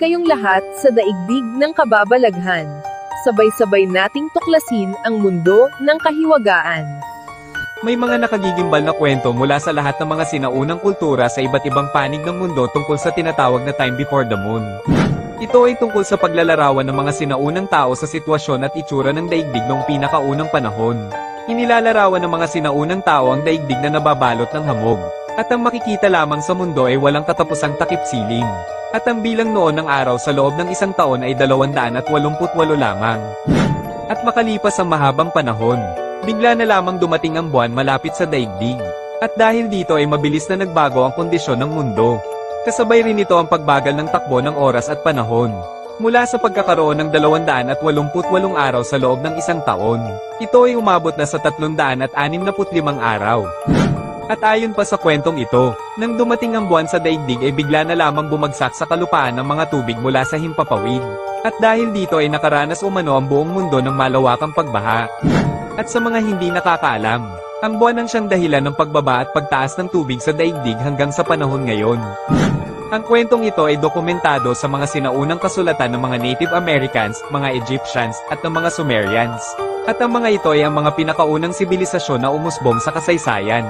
kayong lahat sa daigdig ng kababalaghan. Sabay-sabay nating tuklasin ang mundo ng kahiwagaan. May mga nakagigimbal na kwento mula sa lahat ng mga sinaunang kultura sa iba't ibang panig ng mundo tungkol sa tinatawag na time before the moon. Ito ay tungkol sa paglalarawan ng mga sinaunang tao sa sitwasyon at itsura ng daigdig noong pinakaunang panahon. Inilalarawan ng mga sinaunang tao ang daigdig na nababalot ng hamog. At ang makikita lamang sa mundo ay walang katapusang takip siling. At ang bilang noon ng araw sa loob ng isang taon ay 288 lamang. At makalipas ang mahabang panahon, bigla na lamang dumating ang buwan malapit sa daigdig. At dahil dito ay mabilis na nagbago ang kondisyon ng mundo. Kasabay rin ito ang pagbagal ng takbo ng oras at panahon. Mula sa pagkakaroon ng 288 araw sa loob ng isang taon, ito ay umabot na sa 365 araw. At ayon pa sa kwentong ito, nang dumating ang buwan sa daigdig ay bigla na lamang bumagsak sa kalupaan ng mga tubig mula sa himpapawid. At dahil dito ay nakaranas umano ang buong mundo ng malawakang pagbaha. At sa mga hindi nakakaalam, ang buwan ang siyang dahilan ng pagbaba at pagtaas ng tubig sa daigdig hanggang sa panahon ngayon. Ang kwentong ito ay dokumentado sa mga sinaunang kasulatan ng mga Native Americans, mga Egyptians, at ng mga Sumerians. At ang mga ito ay ang mga pinakaunang sibilisasyon na umusbong sa kasaysayan.